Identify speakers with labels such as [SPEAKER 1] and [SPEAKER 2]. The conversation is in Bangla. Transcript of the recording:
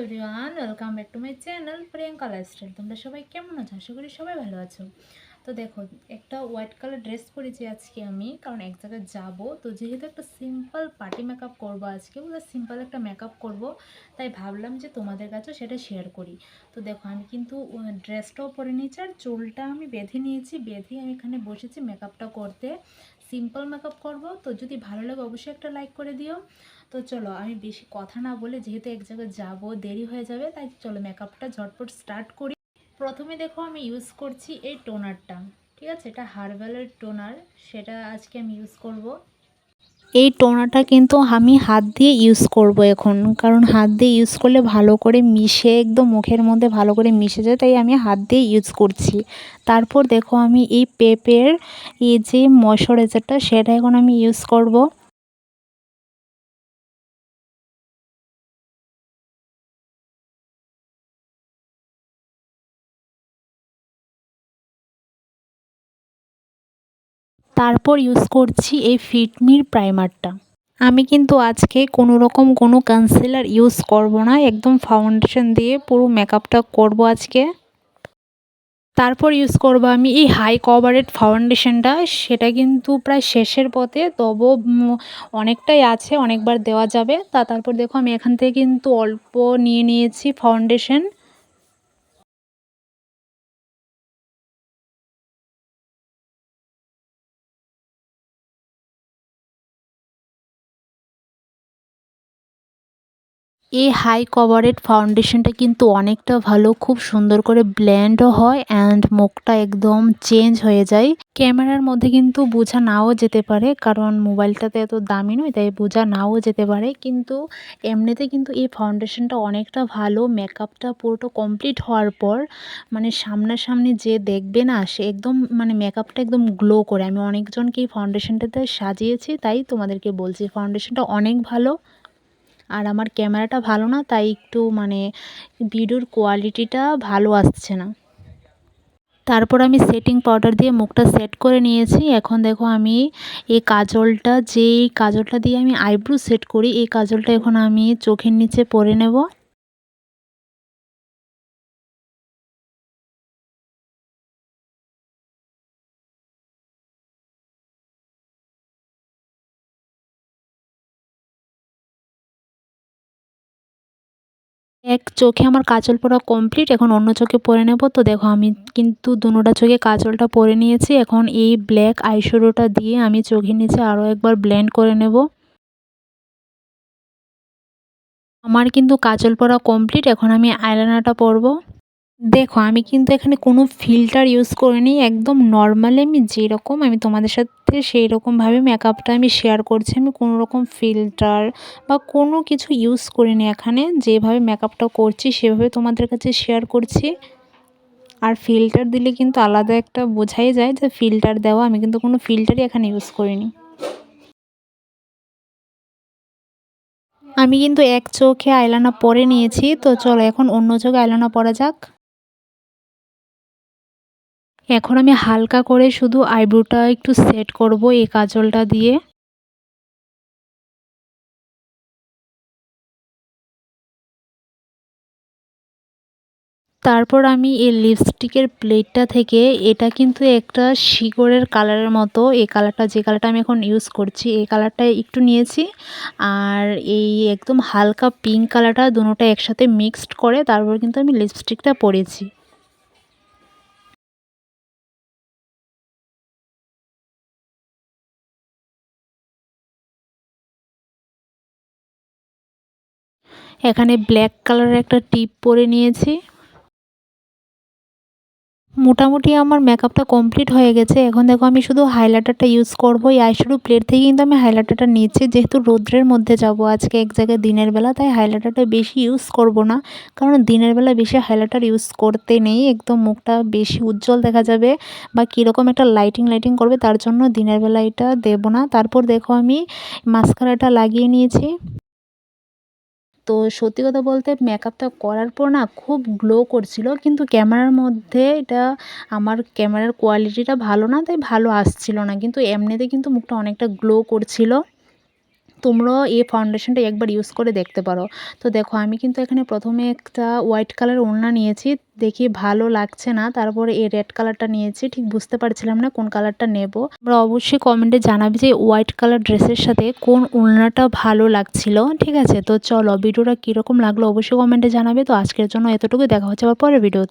[SPEAKER 1] Everyone welcome back to my channel Priyanka lifestyle তোমরা সবাই কেমন আছো? আশা করি সবাই ভালো আছো। তো দেখো, একটা হোয়াইট কালার ড্রেস পরেছি আজকে আমি, কারণ এক জায়গায় যাব। তো যেহেতু একটা সিম্পল পার্টি মেকআপ করব আজকে ওটা সিম্পল একটা মেকআপ করব, তাই ভাবলাম যে তোমাদের কাছেও সেটা শেয়ার করি। তো দেখো, আমি কিন্তু ড্রেসটাও পরে নিয়েছি, আর চুলটা আমি বেঁধে নিয়েছি, বেঁধে আমি এখানে বসেছি মেকআপটা করতে। সিম্পল মেকআপ করব, তো যদি ভালো লাগে অবশ্যই একটা লাইক করে দিও। তো চলো, আমি বেশি কথা না বলে যেহেতু এক জায়গায় যাব, দেরি হয়ে যাবে, তাই চলো মেকআপটা ঝটপট স্টার্ট করি। প্রথমে দেখো আমি ইউজ করছি এই টোনারটা ঠিক আছে? এটা হার্বালের টোনার সেটা আজকে আমি ইউজ করব। এই টোনাটা কিন্তু আমি হাত দিয়ে ইউজ করব এখন। কারণ হাত দিয়ে ইউজ করলে ভালো করে মিশে, একদম মুখের মধ্যে ভালো করে মিশে যায়, তাই আমি হাত দিয়ে ইউজ করছি। তারপর দেখো আমি এই পেপের এই যে ময়শ্চারাইজারটা, সেটা এখন আমি ইউজ করব। তারপর ইউজ করছি এই ফিটমির প্রাইমারটা আমি কিন্তু আজকে কোনো রকম কোনো কনসিলার ইউজ করব না, একদম ফাউন্ডেশন দিয়ে পুরো মেকআপটা করব আজকে। তারপর ইউজ করব আমি এই হাই কভারেড ফাউন্ডেশনটা সেটা কিন্তু প্রায় শেষের পথে, তবু অনেকটাই আছে, অনেকবার দেওয়া যাবে। তা তারপর দেখো আমি এখান থেকে কিন্তু অল্প নিয়ে নিয়েছি ফাউন্ডেশন এই হাই কভারেড ফাউন্ডেশনটা কিন্তু অনেকটা ভালো, খুব সুন্দর করে ব্ল্যান্ডও হয় অ্যান্ড মুখটা একদম চেঞ্জ হয়ে যায়। ক্যামেরার মধ্যে কিন্তু বোঝা নাও যেতে পারে, কারণ মোবাইলটাতে এত দামি নয়, তাই বোঝা নাও যেতে পারে। কিন্তু এমনিতে কিন্তু এই ফাউন্ডেশনটা অনেকটা ভালো মেকআপটা পুরোটা কমপ্লিট হওয়ার পর মানে সামনাসামনি যে দেখবে না, সে একদম মানে মেকআপটা একদম গ্লো করে। আমি অনেকজনকে এই ফাউন্ডেশনটাতে সাজিয়েছি, তাই তোমাদেরকে বলছি ফাউন্ডেশনটা অনেক ভালো। আর আমার ক্যামেরাটা ভালো না, তাই একটু মানে ভিডিওর কোয়ালিটিটা ভালো আসছে না। তারপর আমি সেটিং পাউডার দিয়ে মুখটা সেট করে নিয়েছি। এখন দেখো আমি এই কাজলটা, যেই কাজলটা দিয়ে আমি আইব্রো সেট করি, এই কাজলটা এখন আমি চোখের নিচে পরে নেব। এক চোখে আমার কাজল পরা কমপ্লিট এখন অন্য চোখে পরে নেব। তো দেখো, আমি কিন্তু দুনোটা চোখে কাজলটা পরে নিয়েছি। এখন এই ব্ল্যাক আইশ্যাডোটা দিয়ে আমি চোখের নিচে আরও একবার ব্লেন্ড করে নেব। আমার কিন্তু কাজল পরা কমপ্লিট এখন আমি আইলাইনারটা পরবো। দেখো, আমি কিন্তু এখানে কোনো ফিল্টার ইউজ করিনি, একদম নর্মালি আমি যেরকম, আমি তোমাদের সাথে সেই রকমভাবে মেকআপটা আমি শেয়ার করছি, আমি কোনো রকম ফিল্টার বা কোনো কিছু ইউজ করিনি এখানে, যেভাবে মেকআপটা করছি সেভাবে তোমাদের কাছে শেয়ার করছি। আর ফিল্টার দিলে কিন্তু আলাদা একটা বোঝাই যায় যে ফিল্টার দেওয়া, আমি কিন্তু কোনো ফিল্টারই এখানে ইউজ করিনি। আমি কিন্তু এক চোখে আইলানা পরে নিয়েছি, তো চলো এখন অন্য চোখে আইলানা পরা যাক। এখন আমি হালকা করে শুধু আইব্রোটা একটু সেট করব এই কাজলটা দিয়ে। তারপর আমি এই লিপস্টিকের প্লেটটা থেকে এটা কিন্তু একটা শিকড়ের কালারের মতো, এই কালারটা যে কালারটা আমি এখন ইউজ করছি, এই কালারটা একটু নিয়েছি। আর এই একদম হালকা পিঙ্ক কালারটা দুটোটা একসাথে মিক্সড করে তারপর কিন্তু আমি লিপস্টিকটা পরেছি। এখানে ব্ল্যাক কালারের একটা টিপ পরে নিয়েছি। মোটামুটি আমার মেকআপটা কমপ্লিট হয়ে গেছে। এখন দেখো আমি শুধু হাইলাইটারটা ইউজ করব। এই আইশ্যাডো প্লেট থেকে কিন্তু আমি হাইলাইটারটা নিয়েছি যেহেতু রোদ্রের মধ্যে যাব আজকে এক জায়গায় দিনের বেলা, তাই হাইলাইটারটা বেশি ইউজ করব না। কারণ দিনের বেলা বেশি হাইলাইটার ইউজ করতে নেই। একদম মুখটা বেশি উজ্জ্বল দেখা যাবে বা কীরকম একটা লাইটিং লাইটিং করবে, তার জন্য দিনের বেলা এটা দেবো না। তারপর দেখো আমি মাস্কারাটা লাগিয়ে নিয়েছি। তো সত্যি কথা বলতে মেকআপটা করার পর না খুব গ্লো করছিল। কিন্তু ক্যামেরার মধ্যে এটা আমার ক্যামেরার কোয়ালিটিটা ভালো না, তাই ভালো আসছিল না। কিন্তু এমনিতে কিন্তু মুখটা অনেকটা গ্লো করছিল। তোমরাও এই ফাউন্ডেশনটা একবার ইউজ করে দেখতে পারো। তো দেখো, আমি কিন্তু এখানে প্রথমে একটা হোয়াইট কালার ওড়না নিয়েছি। দেখি ভালো লাগছে না, তারপরে এই রেড কালারটা নিয়েছি। ঠিক বুঝতে পারছিলাম না কোন কালারটা নেব। তোমরা অবশ্যই কমেন্টে জানাবে যে হোয়াইট কালার ড্রেসের সাথে কোন ওড়নাটা ভালো লাগছিল, ঠিক আছে? তো চলো, ভিডিওটা কীরকম লাগল অবশ্যই কমেন্টে জানাবে। তো আজকের জন্য এতটুকু দেখা হচ্ছে আবার পরের ভিডিওতে।